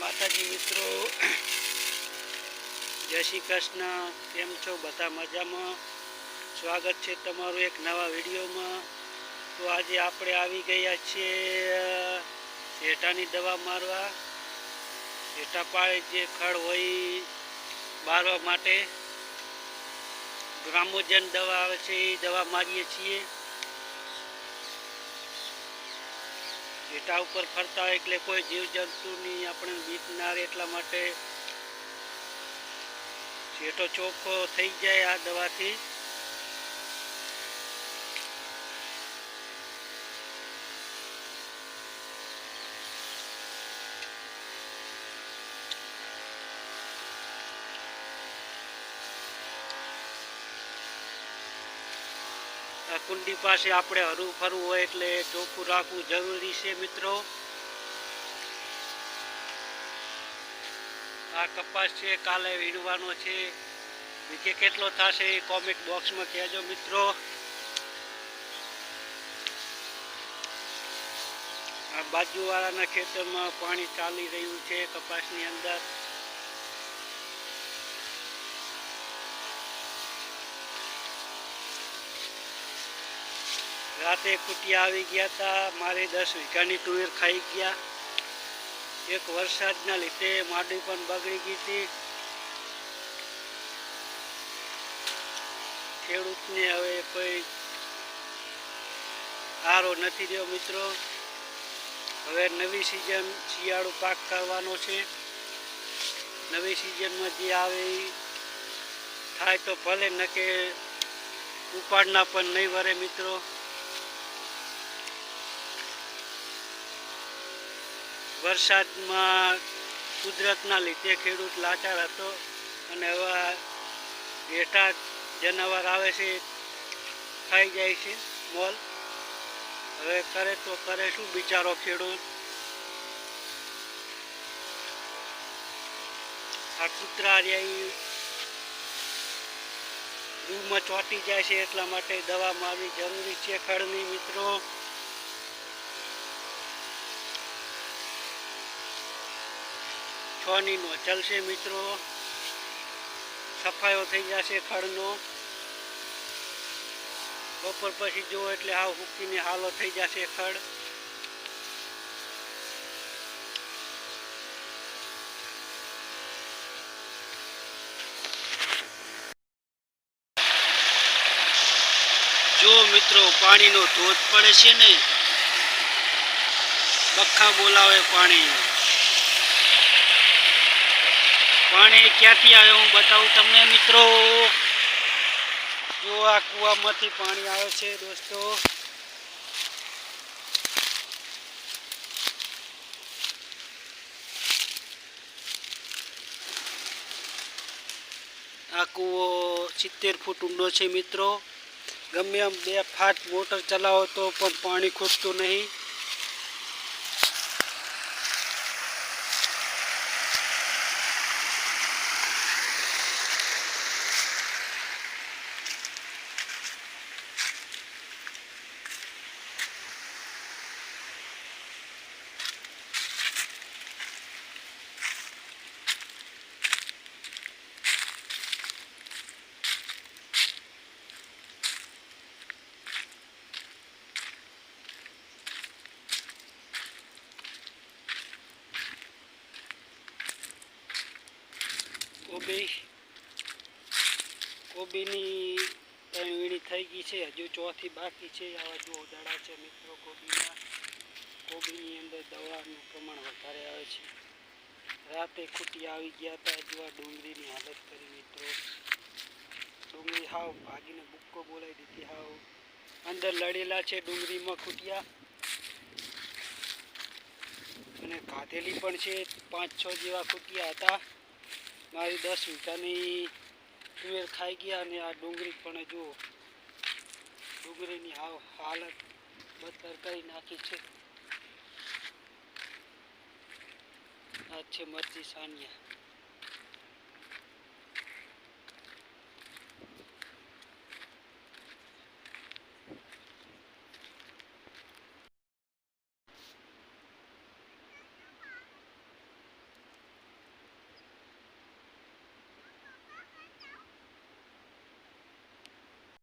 માતાજી મિત્રો, જય શ્રી કૃષ્ણ. કેમ છો? બધા મજામાં? સ્વાગત છે તમારું એક નવા વિડીયોમાં. તો આજે આપણે આવી ગયા છીએ શેઠાની દવા મારવા. શેઠા પાળે જે ખડ હોય મારવા માટે ગ્રામોજન દવા આવે છે એ દવા મારીએ છીએ. ઘેટા ઉપર ફરતા હોય એટલે કોઈ જીવજંતુની આપણે બીક ના રહે એટલા માટે ઘેટો ચોખ્ખો થઈ જાય આ દવાથી. કુંડી પાસે આપણે હરવું ફરવું હોય એટલે ચોખ્ખું રાખવું જરૂરી છે મિત્રો. આ કપાસ છે, કાલે વીણવાનો છે. બીજે કેટલો થશે એ કોમેન્ટ બોક્સમાં કહેજો મિત્રો. આ બાજુવાળાના ખેતરમાં પાણી ચાલી રહ્યું છે કપાસની અંદર. રાતે કુટિયા આવી ગયા હતા મારે દસ વીઘાની તુવેર ખાઈ ગયા. એક વરસાદના લીધે માડી પણ બગડી ગઈ હતી. ખેડૂતને હવે કોઈ સારો નથી રહ્યો મિત્રો. હવે નવી સિઝન શિયાળો પાક કરવાનો છે. નવી સિઝનમાં જે આવે એ થાય તો ભલે ન કે ઉપાડના પણ નહીં વરે મિત્રો. વરસાદમાં કુદરતના લીધે ખેડૂત લાચાર હતો અને હવે બેઠા જનાવર આવે છે, ખાઈ જાય છે મોલ. હવે કરે તો કરે શું બિચારો ખેડૂત? આ કૂતરા રહ્યા રૂમમાં ચોંટી જાય છે એટલા માટે દવા મારવી જરૂરી છે ખડની મિત્રો. છની નો ચલશે મિત્રો. સફાયો થઈ જશે ખડનો. બપોર પછી જુઓ એટલે હાવ હુકીને હાલો થઈ જશે ખડ. જો મિત્રો પાણીનો ધોધ પડે છે ને, બખા બોલાવે પાણી પાણી ક્યાંથી આવે હું બતાવું તમને મિત્રો? જો આ કૂવામાંથી પાણી આવે છે દોસ્તો. આ કૂવો સિત્તેર ફૂટ ઊંડો છે મિત્રો. ગમે એમ બે ફાટ મોટર ચલાવો તો પણ પાણી ખૂટતું નહીં. કોબી કોબીની ત્રણ વીણી થઈ ગઈ છે. હજુ ચોથી બાકી છે. આવા જો ઉદાડા છે મિત્રો કોબીના. કોબીની અંદર દવાનું પ્રમાણ વધારે આવે છે. રાતે ખૂટી આવી ગયા હતા. હજુ આ ડુંગળીની હાલત કરી મિત્રો. ડુંગળી હાવ ભાગીને બુક્કો બોલાવી દીધી, હાવ. અંદર લડેલા છે ડુંગળીમાં ખૂટ્યા. અને ખાધેલી પણ છે. પાંચ છ જેવા ખૂટ્યા હતા. મારી દસ વીઘાની તુવેર ખાઈ ગયા અને આ ડુંગળી પણ જુઓ ડુંગળીની હાવ હાલત બતર કરી નાખી છે. આ છે મરચી સાનિયા.